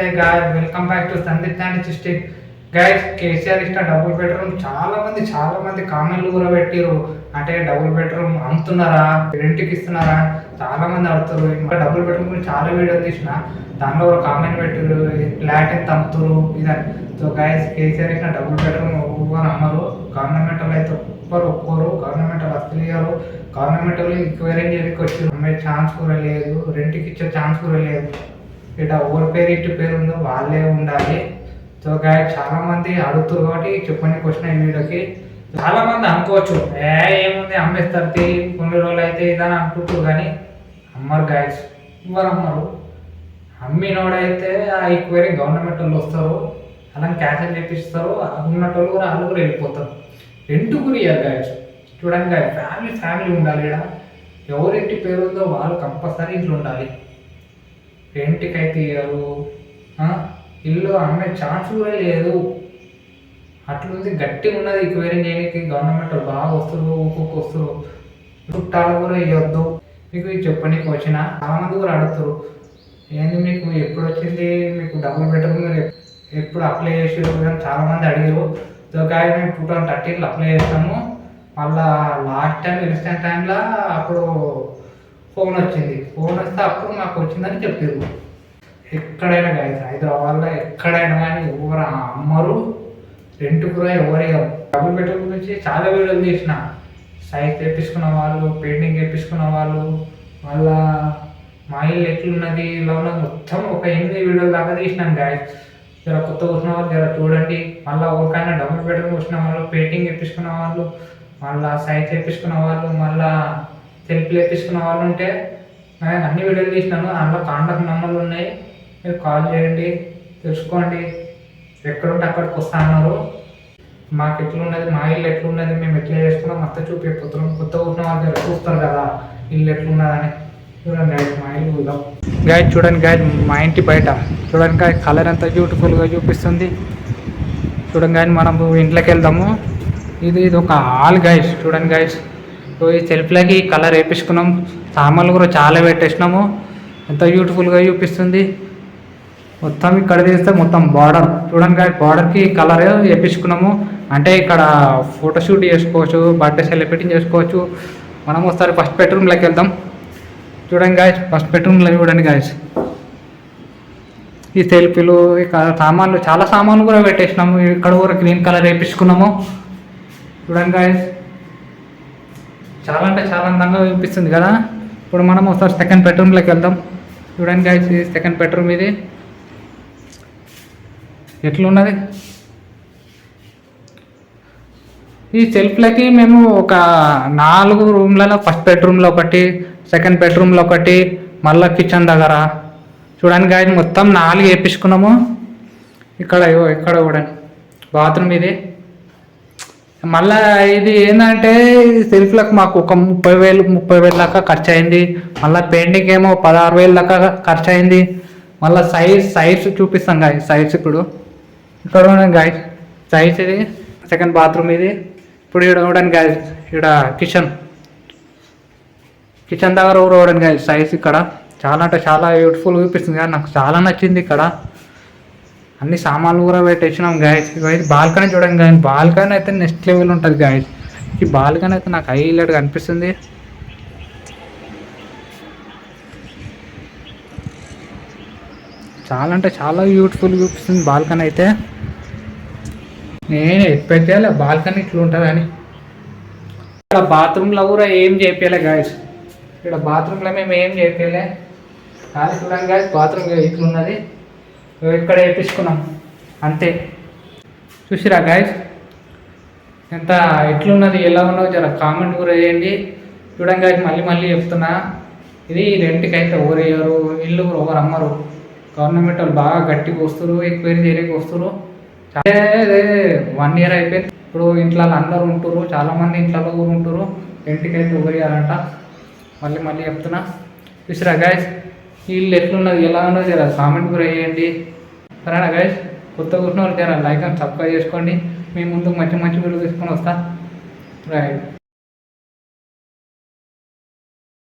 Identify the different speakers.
Speaker 1: నమస్తే guys welcome back to Sandeep Nani district guys KCR ఇష్ట double bedroom చాలా మంది చాలా మంది కామెంట్లు కూడా పెట్టారు అంటే డబుల్ బెడ్రూమ్ అమ్ముతున్నారా? రెంట్కి ఇస్తున్నారా? చాలా మంది అడుగుతారు. ఇంకా డబుల్ బెడ్రూమ్ గురించి చాలా వీడియోలు తీసిన. దానిలో ఒక కామెంట్ పెట్టారు ఫ్లాట్ ఎంత అమ్ముతారు ఇదని. సో గైస్ కేసీఆర్ ఇచ్చిన డబుల్ బెడ్రూమ్ ఒప్పుకొని అమ్మరు? గవర్నమెంట్ అయితే ఒక్కరు ఒప్పుకోరు. గవర్నమెంట్ అసలు ఇయ్యరు. గవర్నమెంట్ ఎంక్వైరీ చేయడానికి వచ్చి అమ్మే ఛాన్స్ కూడా లేదు. రెంట్కి ఇచ్చే ఛాన్స్ కూడా లేదు. ఇక్కడ ఎవరి పేరు ఇటు పేరు ఉందో వాళ్ళే ఉండాలి. సో గాయ చాలా మంది అడుగుతారు కాబట్టి చెప్పండి క్వశ్చన్ ఈ వీడియోకి. చాలా మంది అనుకోవచ్చు ఏ ఏముంది అమ్మేస్తారు తీ, కొన్ని రోజులు అయితే ఇదని అనుకుంటారు కానీ అమ్మరు గాయస్ ఎవరు అమ్మరు. అమ్మినోడైతే ఆ ఈక్వైరీ గవర్నమెంట్ వాళ్ళు వస్తారు అలా క్యాన్సిల్ చేపిస్తారు ఉన్నటోళ్ళు కూడా వాళ్ళు కూడా వెళ్ళిపోతారు. రెంట్ కూడా ఇయ్యారు గాయస్ చూడండి గాయ ఫ్యామిలీ ఫ్యామిలీ ఉండాలి ఇక్కడ ఎవరింటి పేరు ఉందో వాళ్ళు కంపల్సరీ ఇంట్లో ఉండాలి. రెంట్కైతే ఇవ్వరు ఇయ్యరు ఇల్లు అమ్మే ఛాన్స్ కూడా లేదు. అట్లుంది గట్టిగా ఉన్నది ఈక్వైరీ చేయడానికి. గవర్నమెంట్ బాగా వస్తారు ఒక్కొక్క వస్తారు చుట్టాలు కూడా ఇవ్వద్దు మీకు ఇది చెప్పనీకి వచ్చిన చాలా మంది కూడా అడుగుతారు ఏంది మీకు ఎప్పుడు వచ్చింది? మీకు డబుల్ బెడ్రూమ్ మీరు ఎప్పుడు అప్లై చేసారు చాలామంది చాలా అడిగారు సో మేము టూ థౌసండ్ థర్టీన్లో అప్లై చేస్తాము. మళ్ళీ లాస్ట్ టైం ఇన్స్టెంట్ టైంలో అప్పుడు ఫోన్ వచ్చింది. ఫోన్ వస్తే అప్పుడు మాకు వచ్చిందని చెప్పారు ఎక్కడైనా కానీ హైదరాబాద్లో ఎక్కడైనా కానీ ఎవరు అమ్మరు రెంట్ కూడా ఎవరు ఇవ్వరు డబుల్ బెడ్రూమ్ గురించి చాలా వీడియోలు తీసిన. సైజ్ తెప్పించుకున్న వాళ్ళు పెయింటింగ్ తెప్పించుకున్న వాళ్ళు మళ్ళా మా ఇల్లు ఎట్లున్నది ఇలా ఉన్నది మొత్తం ఒక ఎనిమిది వీడియోలు దాకా తీసినాను గాయస్. జర కొత్త వచ్చిన వాళ్ళు జర చూడండి. మళ్ళీ ఒకరికైనా డబుల్ బెడ్రూమ్ వచ్చిన వాళ్ళు పెయింటింగ్ తెప్పించుకున్న వాళ్ళు మళ్ళీ సైజ్ తెప్పించుకున్న వాళ్ళు మళ్ళీ సెల్ఫీలు తెప్పించుకున్న వాళ్ళు ఉంటే నేను అన్ని వీడియోలు తీసినాను. అందులో కాంటాక్ట్ నెంబర్లు ఉన్నాయి. మీరు కాల్ చేయండి తెలుసుకోండి. ఎక్కడుంటే అక్కడికి వస్తా అన్నారు. మాకు ఎట్లున్నది? మా ఇల్లు ఎట్లున్నది? మేము ఎట్లా చేసుకున్నాం? మొత్తం చూపిపోతున్నాం కొత్త ఉన్న వాళ్ళు చూస్తారు కదా ఇల్లు ఎట్లున్నదని. చూడండి మా ఇల్లు చూద్దాం గాయ చూడండి గాయ మా ఇంటి బయట. చూడండి గాయ కలర్ ఎంత బ్యూటిఫుల్గా చూపిస్తుంది. చూడండి గాయ మనం ఇంట్లోకి వెళ్దాము. ఇది ఇది ఒక హాల్ గైస్ చూడండి సో ఈ సెల్ఫ్లకి కలర్ వేపించుకున్నాం సామాన్లు కూడా చాలా పెట్టేసినాము. ఎంత బ్యూటిఫుల్గా చూపిస్తుంది. మొత్తం ఇక్కడ తీస్తే మొత్తం బార్డర్ చూడండి బార్డర్కి కలర్ వేపించుకున్నాము అంటే ఇక్కడ ఫోటోషూట్ చేసుకోవచ్చు బర్త్డే సెలబ్రేటింగ్ చేసుకోవచ్చు. మనం ఒకసారి ఫస్ట్ బెడ్రూమ్లోకి వెళ్దాం. చూడండి గాయస్ ఫస్ట్ బెడ్రూమ్లో చూడండి గాయస్ ఈ సెల్ఫీలు ఇక్కడ సామాన్లు చాలా సామాన్లు కూడా పెట్టేసినాము. ఇక్కడ కూడా గ్రీన్ కలర్ వేపించుకున్నాము చూడండి గాయస్ చాలా అంటే చాలా అందంగా చూపిస్తుంది కదా? ఇప్పుడు మనం ఒకసారి సెకండ్ బెడ్రూమ్లోకి వెళ్దాం. చూడండి గాయస్ ఇది సెకండ్ బెడ్రూమ్ ఇది. ఎట్లున్నది? ఈ సెల్ఫ్లకి మేము ఒక నాలుగు రూమ్లలో ఫస్ట్ బెడ్రూమ్లో ఒకటి సెకండ్ బెడ్రూమ్లో ఒకటి మళ్ళీ కిచెన్ దగ్గర. చూడండి గాయ మొత్తం నాలుగు వేపించుకున్నాము. ఇక్కడ ఇక్కడ కూడా బాత్రూమ్ ఇది. మళ్ళా ఇది ఏంటంటే సెల్ఫ్లకు మాకు ఒక ముప్పై వేలు ముప్పై వేలు దాకా ఖర్చు అయింది మళ్ళీ పెయింటింగ్ ఏమో పదహారు వేలు దాకా ఖర్చు అయింది మళ్ళీ సైజ్ సైజ్ చూపిస్తాం గాయ సైజ్ ఇప్పుడు. ఇక్కడ గాయ సైజ్ ఇది. సెకండ్ బాత్రూమ్ ఇది. ఇప్పుడు ఇక్కడ చూడండి గాయ ఇక్కడ కిచెన్ కిచెన్ దగ్గర కూడా చూడండి గాయ సైజ్ ఇక్కడ. చాలా అంటే చాలా బ్యూటిఫుల్ చూపిస్తుంది. కానీ నాకు చాలా నచ్చింది ఇక్కడ. అన్ని సామాన్లు కూడా పెట్టేసినాం గాయస్ ఇది బాల్కనీ చూడండి కానీ బాల్కనీ అయితే నెక్స్ట్ లెవెల్ ఉంటుంది గాయస్ ఈ బాల్కనీ అయితే నాకు హైలైట్గా అనిపిస్తుంది. చాలా అంటే చాలా బ్యూటిఫుల్ చూపిస్తుంది బాల్కనీ అయితే. నేను ఎప్పుడైతే బాల్కనీ ఇట్లా ఉంటుందని. ఇక్కడ బాత్రూంలో కూడా ఏం చేపించలే గాయస్ ఇక్కడ బాత్రూంలో మేము ఏం చేపించలే కానీ చూడండి గాయస్ బాత్రూమ్ ఇట్లా ఉన్నది ఇక్కడ వేపించుకున్నాం. అంతే. చూసిరా గాయస్ ఎంత ఎట్లున్నది ఎలా ఉన్నదో జర కామెంట్ కూడా వేయండి. చూడండి గాయస్ మళ్ళీ మళ్ళీ చెప్తున్నా. ఇది రెంట్కి అయితే ఎవరేయరు ఇల్లు కూడా ఎవరు అమ్మరు. గవర్నమెంట్ వాళ్ళు బాగా గట్టిగా వస్తారు ఎంక్వైరీ చేయడానికి వస్తారు వన్ ఇయర్ అయిపోయింది. ఇప్పుడు ఇంట్లో అందరూ ఉంటారు చాలామంది ఇంట్లో కూడా ఉంటారు రెంట్కి అయితే ఎవరియాలంట మళ్ళీ మళ్ళీ చెప్తున్నా. చూసిరా గాయస్ వీళ్ళు ఎట్లున్నది ఎలా ఉన్నది జరా? కామెంట్ కూడా వేయండి. సరేనా గైస్ కొత్త కూర్చున్న వాళ్ళు జరా లైక్ అండ్ సబ్స్క్రైబ్ చేసుకోండి. మీ ముందు మంచి మంచి వీడియో తీసుకొని వస్తా. రైట్